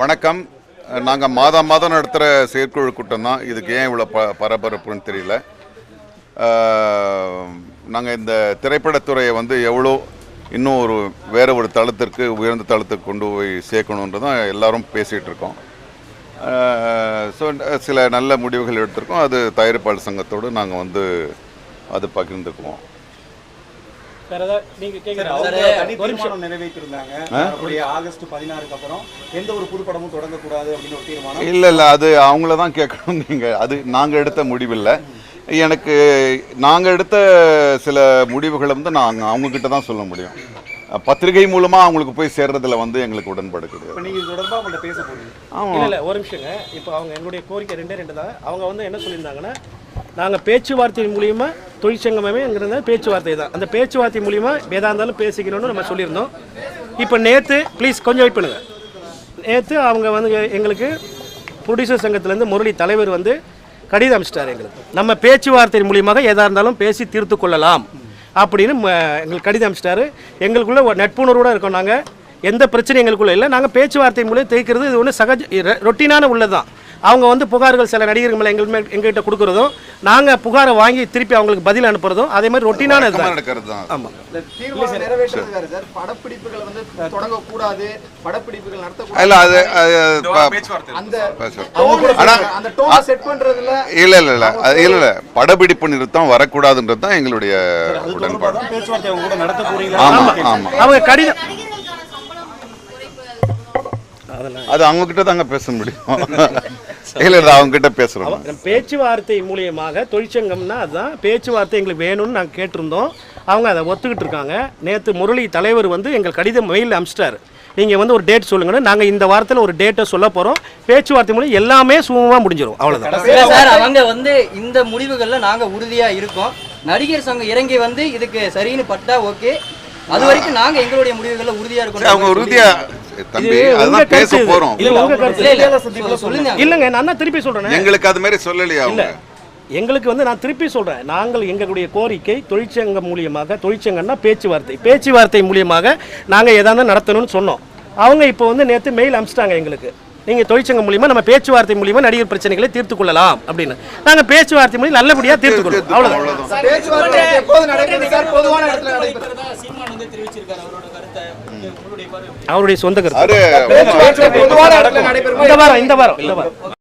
வணக்கம். நாங்கள் மாதம் மாதம் நடத்துகிற செயற்குழு கூட்டம் தான் இதுக்கு ஏன் இவ்வளோ ப பரபரப்புன்னு தெரியல. நாங்கள் இந்த திரைப்படத்துறையை வந்து எவ்வளோ இன்னும் ஒரு வேறு ஒரு தளத்திற்கு உயர்ந்த தளத்துக்கு கொண்டு போய் சேர்க்கணுன்றதான் எல்லாரும் பேசிகிட்டு இருக்கோம். ஸோ சில நல்ல முடிவுகள் எடுத்திருக்கோம். அது தயாரிப்பாளர் சங்கத்தோடு நாங்கள் வந்து அது பகிர்ந்துக்குவோம். வேற ஏதாவது நீங்க நிறைவேற்றிருந்தாங்க. அப்படியே ஆகஸ்ட் பதினாறுக்கு அப்புறம் எந்த ஒரு புது படமும் தொடங்கக்கூடாது அப்படின்னு ஒரு தீர்மானம். இல்லை இல்லை அது அவங்கள தான் கேட்கணும் நீங்கள் அது நாங்கள் எடுத்த முடிவில்லை. எனக்கு நாங்கள் எடுத்த சில முடிவுகளை வந்து நாங்கள் அவங்கக்கிட்ட தான் சொல்ல முடியும். பத்திரிகை மூலமாக அவங்களுக்கு போய் சேர்றதுல வந்து எங்களுக்கு உடன்பாடு கிடையாது இப்போ நீங்க இது தொடர்பா உங்கள்ட்ட பேச போறீங்க. இல்ல ஆமாம் இல்ல ஒரு நிமிஷங்க. இப்போ அவங்க எங்களுடைய கோரிக்கை ரெண்டே ரெண்டு தான். அவங்க வந்து என்ன சொல்லியிருந்தாங்கன்னா நாங்கள் பேச்சுவார்த்தை மூலியமாக தொழிற்சங்கமே அங்கிருந்த பேச்சுவார்த்தை தான். அந்த பேச்சுவார்த்தை மூலியமாக எதாக இருந்தாலும் பேசிக்கணும்னு நம்ம சொல்லியிருந்தோம். இப்போ நேற்று ப்ளீஸ் கொஞ்சம் வெயிட் பண்ணுங்கள் நேற்று அவங்க வந்து எங்களுக்கு ப்ரொடியூசர் சங்கத்திலேருந்து முரளி தலைவர் வந்து கடிதம் அனுப்பிச்சிட்டார் எங்களுக்கு. நம்ம பேச்சுவார்த்தை மூலியமாக எதாக இருந்தாலும் பேசி தீர்த்து கொள்ளலாம் அப்படின்னு ம- எங்களுக்கு கடிதம் அனுப்பிச்சிட்டாரு. எங்களுக்குள்ள ஒரு நட்புணர்வோட இருக்கோம் நாங்கள் எந்த பிரச்சனையும் எங்களுக்குள்ளே இல்லை. நாங்கள் பேச்சுவார்த்தை மூலம் தேய்க்கிறது இது ஒன்று சகஜ ரொட்டீனான உள்ளது தான் அவங்க வந்து புகார்கள் சில நடிகர்கள் மேலே எங்கள் எங்ககிட்ட கொடுக்குறதும் நாங்கள் புகாரை வாங்கி திருப்பி அவங்களுக்கு பதில் அனுப்புறதும் அதே மாதிரி வழக்கமா தான் நடக்கிறது தான். ஆமாம் இந்த தீர்மானம் நிறைவேற்றுறது வேற சார். படப்பிடிப்புகள் வந்து தொடங்கக்கூடாது. படப்பிடிப்புகள் நடத்தக்கூடாது. இல்லை அது அது ப- அந்த பேசுறோம். tone ஆனா அந்த டோனை செட் பண்றதுல இல்ல இல்ல இல்ல. அது இல்ல இல்ல. படப்பிடிப்பு நிறுத்தம் வரக்கூடாதுன்றது தான் எங்களுடைய உடன்பாடு. பேச்சுவார்த்தை நடத்த போறீங்களா? அவங்க கடிதம் அது அவங்க கிட்ட தாங்க பேச முடியும். இல்ல அவங்க கிட்ட பேசுறோம் நம்ம பேச்சுவார்த்தை மூலியமாக தொழிற்சங்கம்னா அதுதான் பேச்சுவார்த்தை எங்களுக்கு வேணும்னு நாங்கள் கேட்டிருந்தோம். அவங்க அதை ஒத்துக்கிட்டு இருக்காங்க. நேற்று முரளி தலைவர் வந்து எங்கள் கடிதம் மெயில் அனுப்பிச்சிட்டாரு நீங்கள் வந்து ஒரு டேட் சொல்லுங்கன்னு நாங்கள் இந்த வாரத்தில் ஒரு டேட்டை சொல்ல போகிறோம் பேச்சுவார்த்தை மூலம் எல்லாமே சுமூகமாக முடிஞ்சிடும் அவ்வளோதான் சார் அவங்க வந்து இந்த முடிவுகள்ல நாங்க உறுதியா இருக்கோம். நடிகர் சங்கம் இறங்கி வந்து இதுக்கு சரின்னு பட்டா ஓகே அது வரைக்கும் நாங்க எங்களுடைய முடிவுகள்ல உறுதியா இருக்கோம் அவங்க உறுதியா தம்பி பேச. போறோம். இல்லைங்க நான் திருப்பி சொல்கிறேன் எங்களுக்கு அது மாதிரி சொல்லலையா அவங்க? எங்களுக்கு வந்து நான் திருப்பி சொல்கிறேன் நாங்கள் எங்களுடைய கோரிக்கை தொழிற்சங்கம் மூலியமாக தொழிற்சங்கம்னா பேச்சுவார்த்தை. பேச்சுவார்த்தை மூலியமாக நாங்கள் எதாவது நடத்தணும்னு சொன்னோம். அவங்க இப்போ வந்து நேற்று மெயில் அனுப்பிச்சிட்டாங்க எங்களுக்கு. நீங்கள் தொழிற்சங்கம் மூலியமா நம்ம பேச்சுவார்த்தை மூலியமா நடிகர் பிரச்சனைகளை தீர்த்து கொள்ளலாம் அப்படின்னு. நாங்கள் பேச்சுவார்த்தை மூலியம் நல்லபடியாக தீர்த்து கொள்ளும் அவ்வளோதான் அவருடைய சொந்த கருத்து. இந்த வாரம் இந்த வாரம் இந்த வாரம்.